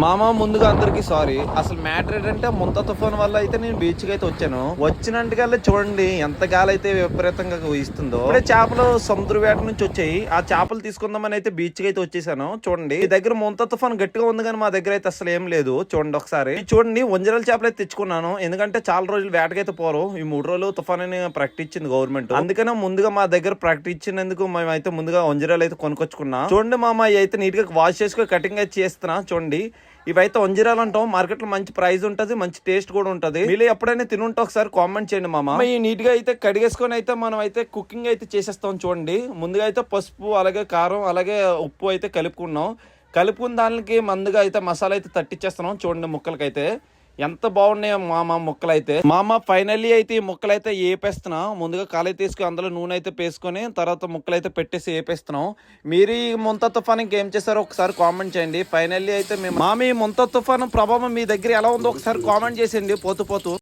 మామ ముందుగా అందరికి సారీ. అసలు మ్యాటర్ ఏంటంటే ముంత తుఫాన్ వల్ల అయితే నేను బీచ్కి అయితే వచ్చాను. వచ్చినట్టుకల్లా చూడండి ఎంత గాలి అయితే విపరీతంగా ఇస్తుందో ఇప్పుడే చేపలు సముద్ర వేట నుంచి వచ్చాయి. ఆ చేపలు తీసుకుందామని అయితే బీచ్కి అయితే వచ్చేసాను. చూడండి ఈ దగ్గర ముంత తుఫాన్ గట్టిగా ఉంది కానీ మా దగ్గర అయితే అసలు ఏం లేదు. చూడండి ఒకసారి. చూడండి వంజరాల చేపలు అయితే తెచ్చుకున్నాను. ఎందుకంటే చాలా రోజులు వేటకైతే పోరు. ఈ మూడు రోజులు తుఫాన్ అని ప్రకటించింది గవర్నమెంట్ అందుకనే ముందుగా మా దగ్గర ప్రకటించినందుకు మేమైతే ముందుగా వంజరాలు అయితే కొనుకొచ్చుకున్నాం చూడండి మామ అయితే నీట్గా వాష్ చేసుకుని కటింగ్ అయితే చేస్తున్నా. చూడండి ఇవైతే వంజీరాలు అంటాం. మార్కెట్లో మంచి ప్రైస్ ఉంటది మంచి టేస్ట్ కూడా ఉంటది. మీరు ఎప్పుడైనా తినుంటే ఒకసారి కామెంట్ చేయండి మామ. ఈ నీట్గా అయితే కడిగేసుకొని అయితే మనం అయితే కుకింగ్ అయితే చేసేస్తాం చూడండి. ముందుగా అయితే పసుపు అలాగే కారం అలాగే ఉప్పు అయితే కలుపుకున్నాం. కలుపుకున్న దానికి మందుగా అయితే మసాలా అయితే తట్టిచ్చేస్తున్నాం చూడండి ముక్కలకైతే. ఎంత బాగున్నాయో మామ ముక్కలు అయితే మామ ఫైనల్లీ అయితే ఈ ముక్కలు అయితే ఏపేస్తున్నాం. ముందుగా కాలే తీసుకుని అందులో నూనె అయితే పేసుకొని తర్వాత ముక్కలు అయితే పెట్టేసి ఏపేస్తున్నాం. మీరు ఈ ముంత తుఫాన్ ఇంకేం చేశారో ఒకసారి కామెంట్ చేయండి. ఫైనల్లీ అయితే మేము మామ ఈ ముంత తుఫాను ప్రభావం మీ దగ్గర ఎలా ఉందో ఒకసారి కామెంట్ చేసేయండి పోతు పోతు.